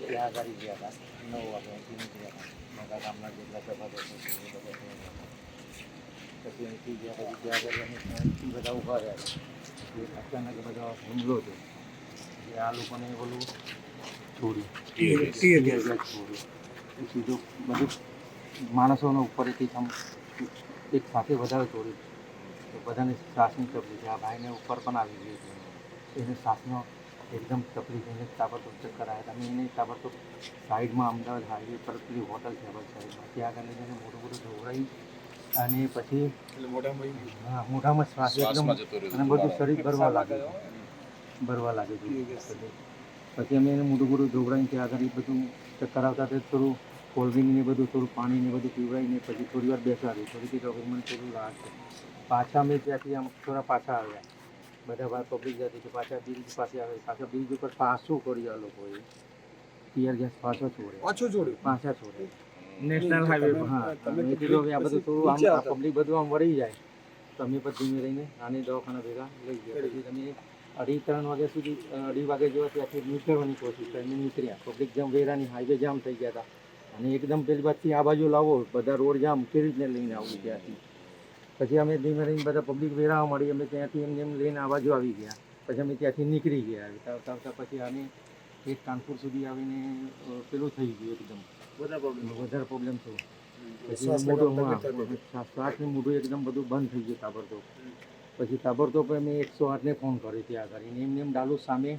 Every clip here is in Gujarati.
ત્યાં આગળ ગયા હતા નવ વાગે નીકળ્યા હતા ગામના જેટલા સભા. પછી અહીંથી ગયા પછી ત્યાં. એ અચાનક બધા હુમલો છે એટલે આ લોકોને બોલું છોડ્યું છોડ્યું સીધું બધું માણસોનો ઉપરથી એક સાથે વધારે છોડ્યું તો બધાને શ્વાસની તકલીફ છે. આ ભાઈને ઉપર પણ આવી ગઈ છે. એને શ્વાસનો એકદમ તકલીફ એને તાબડતોબ ચેક કરાયા હતા. અમે એને તાબડતોબ સાઈડમાં અમદાવાદ હાઈવે પર પેલી હોટલ છે બસ સાઈડમાં. ત્યાં આગળ લઈને મોટું મોટું ઢોળાઈ અને પછી હા મોઢામાં શ્વાસ એકદમ શ્વાસમાં જતો રહ્યો અને બધું શરીર ભરવા લાગે ભરવા લાગે છે. પછી અમે એને મોટું મોટું ઢોળાઈને ત્યાં આગળ એ બધું ચક્કર આવતા તે થોડું કોલ્ડ્રિંક ને બધું થોડું પાણી ને બધું પીવડાવીને પછી થોડી વાર બેસાડી થોડી ડૉક્ટર મને થોડું રાહત છે. પાછા અમે ત્યાંથી આમ થોડા પાછા આવ્યા. બધા વાર પબ્લિક જતી કે પાછા બ્રિજ પાસે આવે પાછા બ્રિજ ઉપર પાછું કર્યું આ લોકોએ ટીયર ગેસ પાછો છોડે. પાછો છોડે. પાછા છોડે. નેશનલ હાઈવે હા તમે કીધું હવે આ બધું થોડું આમ પબ્લિક બધું આમ વળી જાય. તો અમે પછી ધીમે રહીને નાની દવાખાના ભેગા લઈ ગયા પછી તમે અઢી ત્રણ વાગ્યા સુધી અઢી વાગે જેવા ત્યાંથી નીકળવાની કોશિશ કરી અમે નીકળ્યા. પબ્લિક જામ વેરાની હાઈવે જામ થઈ ગયા હતા. અને એકદમ પેલી બાજુથી આ બાજુ લાવો બધા રોડ જામ કેવી રીતને લઈને આવું ત્યાંથી? પછી અમે ધીમે ધીમે બધા પબ્લિક વેરાવા મળી અમે ત્યાંથી એમને એમ લઈને આ બાજુ આવી ગયા. પછી અમે ત્યાંથી નીકળી ગયા. આવતા આવતા પછી આને એક કાનપુર સુધી આવીને પેલું થઈ ગયું એકદમ. વધારે પ્રોબ્લેમ થયો. પછી મોઢું શ્વાસનું મોઢું એકદમ બધું બંધ થઈ ગયું તાબડતોબ. પછી તાબડતોબ અમે એકસો આઠને ફોન કર્યો ત્યાં આગળ એમને એમ ડાલુ સામે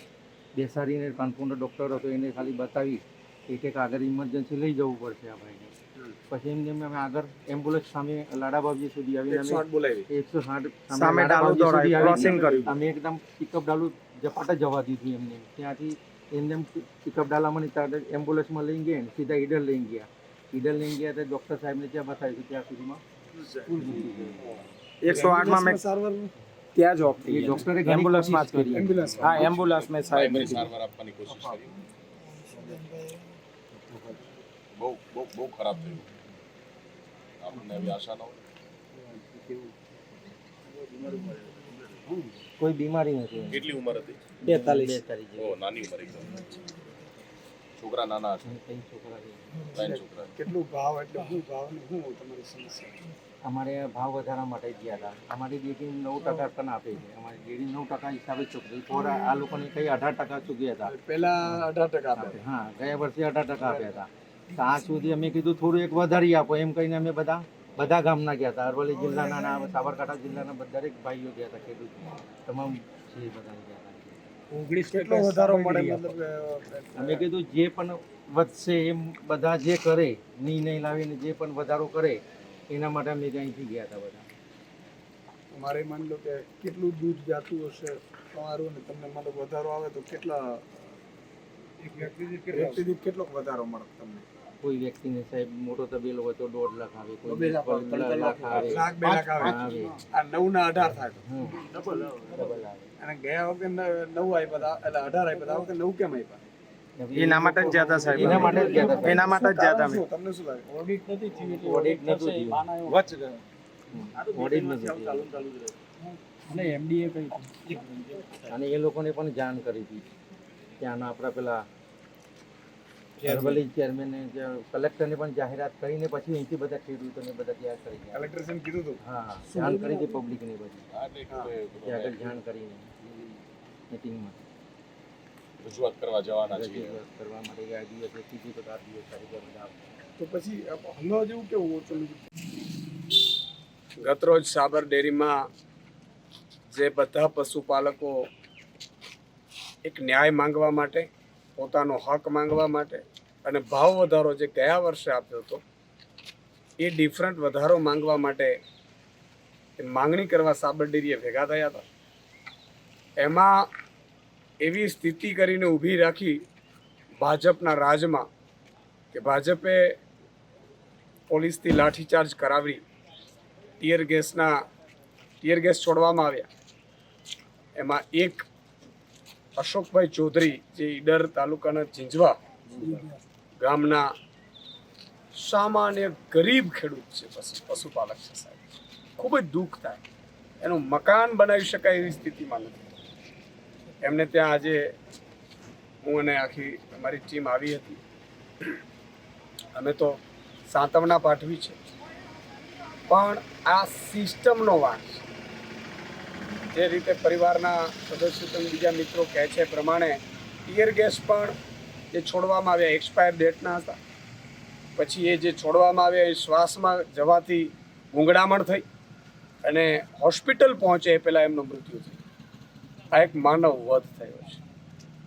બેસાડીને કાનપુરનો ડૉક્ટર હતો એને ખાલી બતાવી કે કંઈક આગળ ઇમરજન્સી લઈ જવું પડશે આ ભાઈને. પછી એમને એમ અમે આગળ એમ્બ્યુલન્સ સામે લાડાબાબજી સુધી આવીને એકસો અમે આઠ બોલાવી. એકસો સાઠ સામે ડાલુ લાડાબાવજી સુધી દોડાવી, આવીને crossing કર્યું. અમે એકદમ પિકઅપ ડાલુ ઝપાટા જવા દીધું એમને. ત્યાંથી એમને એમ પિકઅપ ડાલામાં નહીં ત્યાં એમ્બ્યુલન્સમાં લઈને ગયા ને સીધા ઈડર લઈને ગયા. ઈડર લઈને ગયા તો ડૉક્ટર સાહેબને ત્યાં બતાવ્યું ત્યાં સુધીમાં. ફૂલ જીતી ગયું. એકસો આઠમાં મેં ત્યાં જોબ એ થઈ ડૉક્ટરે ઘણી એમ્બ્યુલન્સમાં જ કોશિશ કરી એમ્બ્યુલન્સ હા એમ્બ્યુલન્સ મેં સાહેબ પ્રાઇમરી સારવાર આપવાની કોશિશ કરી. બહુ બહુ બહુ ખરાબ થયું. આપણને એવી આશા ન હોય? કોઈ બીમારી નથી કેટલી ઉંમર હતી? બેતાલીસ. તારીખ ઓ નાની ઉંમર એકદમ. છોકરા નાના છે ત્રણ છોકરા છે. ત્રણ છોકરા. કેટલું ભાવ એટલે શું ભાવ ને શું તમારી સમસ્યા? અમારે ભાવ વધારા માટે ગયા હતા. અમારી ડેટી નવ ટકા પણ આપે છે. અમારી ડેટી નવ ટકા હિસાબે ચૂકવી થોડા આ લોકોને કઈ અઢાર ટકા ચૂક્યા હતા પહેલા અઢાર ટકા આપે. હા ગયા વર્ષે અઢાર ટકા આપ્યા હતા. આ સુધી અમે કીધું થોડું એક વધારી આપો એમ કહીને અમે બધા બધા ગામના ગયા હતા. અરવલ્લી જિલ્લાના ના સાબરકાંઠા જિલ્લાના બધા દરેક ભાઈઓ ગયા હતા ખેડૂત. તમામ છે બધા ગયા હતા. ઓગણીસ કેટલો વધારો મળે અમે કીધું જે પણ વધશે એમ બધા જે કરે નિર્ણય લાવીને જે પણ વધારો કરે એના માટે અમે અહીંથી ગયા હતા બધા. મારે માની લો કે કેટલું દૂધ જાતું હશે તમારું ને તમને મતલબ વધારો આવે તો કેટલા વ્યક્તિ દીઠ કેટલો વધારો મળે તમને? કોઈ વ્યક્તિને સાહેબ મોટો તબેલો હોય તો દોઢ લાખ આવે કોઈ બે લાખ આવે, લાખ આવે. લાખ બે લાખ આવે. આ નવ ના અઢાર થાય ડબલ ડબલ આવે. અને ગયા વખતે નવ આપ્યા એટલે અઢાર આપ્યા આ વખતે નવ કેમ આપ્યા એના માટે જ જ્યાદા સાહેબ. એના માટે જ ગયા એના માટે જ જ્યાદા તમને શું લાગે? ઓડિટ નથી થયું. ઓડિટ નથી થયું. વચ ગયો ઓડિટ નથી થયું. અને એમડીએ કઈ અને એ લોકોને પણ જાણ કરી હતી. ત્યાંના આપણા પેલા અરવલ્લી ચેરમેને કલેક્ટરને પણ જાહેરાત કરીને પછી અહીંથી બધા ખેડૂતોને બધા તૈયાર કરી કલેક્ટર સાહેબ કીધું હતું હા જાણ કરી હતી પબ્લિકને બધી. આગળ જાણ કરીને મિટિંગમાં રજૂઆત કરવા જવાના છે રજૂઆત કરવા માટે ગયા દિવસે ત્રીજી તો આ દિવસ તારીખે તો પછી હમણાં જેવું કેવું ચલું ગતરોજ સાબર ડેરીમાં જે બધા પશુપાલકો એક ન્યાય માંગવા માટે પોતાનો હક માંગવા માટે અને ભાવ વધારો જે ગયા વર્ષે આપ્યો હતો, એ ડિફરન્ટ વધારો માંગવા માટે માંગણી કરવા સાબરડેરીએ ભેગા થયા હતા. એમાં એવી સ્થિતિ કરીને ઊભી રાખી ભાજપના રાજમાં કે ભાજપે પોલીસથી લાઠીચાર્જ કરાવી, ટીયર ગેસના, ટીયર ગેસ છોડવામાં આવ્યા. એમાં એક અશોકભાઈ ચૌધરી જે ઈડર તાલુકાના ચિંજવા ગામના સામાન્ય ગરીબ ખેડૂત છે, પશુ પશુપાલક છે સાહેબ. ખૂબ જ દુઃખ થાય. એનું મકાન બનાવી શકાય એવી સ્થિતિમાં નથી. એમને ત્યાં આજે હું અને આખી અમારી ટીમ આવી હતી. અમે તો સાંતવના પાઠવી છે. પણ આ સિસ્ટમનો વાંક છે. જે રીતે પરિવારના સદસ્યો તમે બીજા મિત્રો કહે છે પ્રમાણે ટીયર ગેસ પણ જે છોડવામાં આવ્યા એક્સપાયર ડેટના હતા. પછી એ જે છોડવામાં આવ્યા એ શ્વાસમાં જવાથી ગૂંગળામણ થઈ અને હોસ્પિટલ પહોંચે એ પહેલાં એમનું મૃત્યુ થયું. આ એક માનવ વધ થયો છે.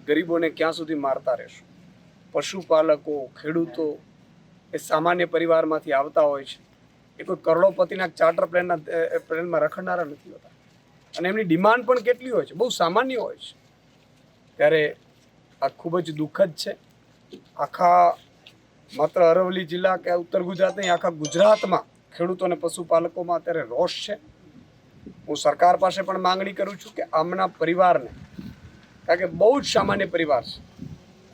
ગરીબોને ક્યાં સુધી મારતા રહેશું? પશુપાલકો, ખેડૂતો એ સામાન્ય પરિવારમાંથી આવતા હોય છે. એ કોઈ કરોડોપતિના ચાર્ટર પ્લેનના પ્લેનમાં રખડનારા નથી હોતા. અને એમની ડિમાન્ડ પણ કેટલી હોય છે? બહુ સામાન્ય હોય છે. ત્યારે આ ખૂબ જ દુઃખદ છે. આખા માત્ર અરવલ્લી જિલ્લા કે ઉત્તર ગુજરાત નહીં, આખા ગુજરાતમાં ખેડૂતો અને પશુપાલકોમાં અત્યારે રોષ છે. હું સરકાર પાસે પણ માંગણી કરું છું કે આમના પરિવારને, કારણ કે બહુ જ સામાન્ય પરિવાર છે.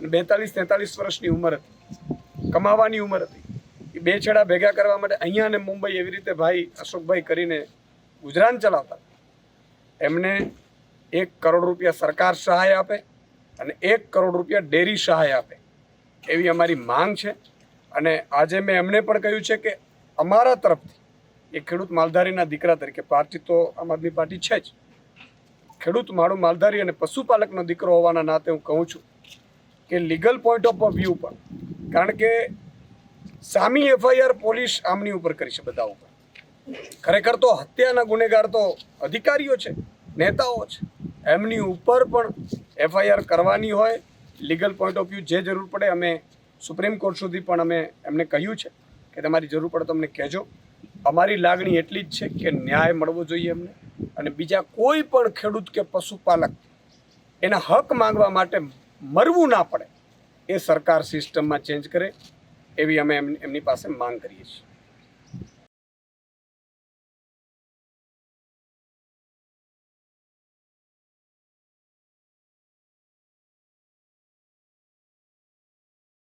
અને બેતાલીસ તેતાલીસ વર્ષની ઉંમર હતી. કમાવાની ઉંમર હતી. એ બે છેડા ભેગા કરવા માટે અહીંયા અને મુંબઈ એવી રીતે ભાઈ અશોકભાઈ કરીને ગુજરાન ચલાવતા એમને એક કરોડ રૂપિયા સરકાર સહાય આપે અને એક કરોડ રૂપિયા ડેરી સહાય આપે. એવી અમારી માંગ છે. અને આજે મેં એમને પણ કહ્યું છે કે અમારા તરફથી એ ખેડૂત માલધારીના દીકરા તરીકે પાર્ટી તો આમ આદમી પાર્ટી છે જ. ખેડૂત માળું માલધારી અને પશુપાલકનો દીકરો હોવાના નાતે હું કહું છું કે લીગલ પોઈન્ટ ઓફ વ્યૂ પર કારણ કે સામી એફઆઈઆર પોલીસ આમની ઉપર કરી છે બધા ઉપર. ખરેખર તો હત્યાના ગુનેગાર તો અધિકારીઓ છે, નેતાઓ છે. એમની ઉપર પણ એફઆઈઆર કરવાની હોય લીગલ પોઈન્ટ ઓફ વ્યૂ જે જરૂર પડે અમે સુપ્રીમ કોર્ટ સુધી પણ અમે એમને કહ્યું છે કે તમારી જરૂર પડે તો અમને કહેજો. અમારી લાગણી એટલી જ છે કે ન્યાય મળવો જોઈએ એમને અને બીજા કોઈ પણ ખેડૂત કે પશુપાલક એના હક માંગવા માટે મરવું ના પડે એ સરકાર સિસ્ટમમાં ચેન્જ કરે એવી અમે એમ- એમની પાસે માંગ કરીએ છીએ.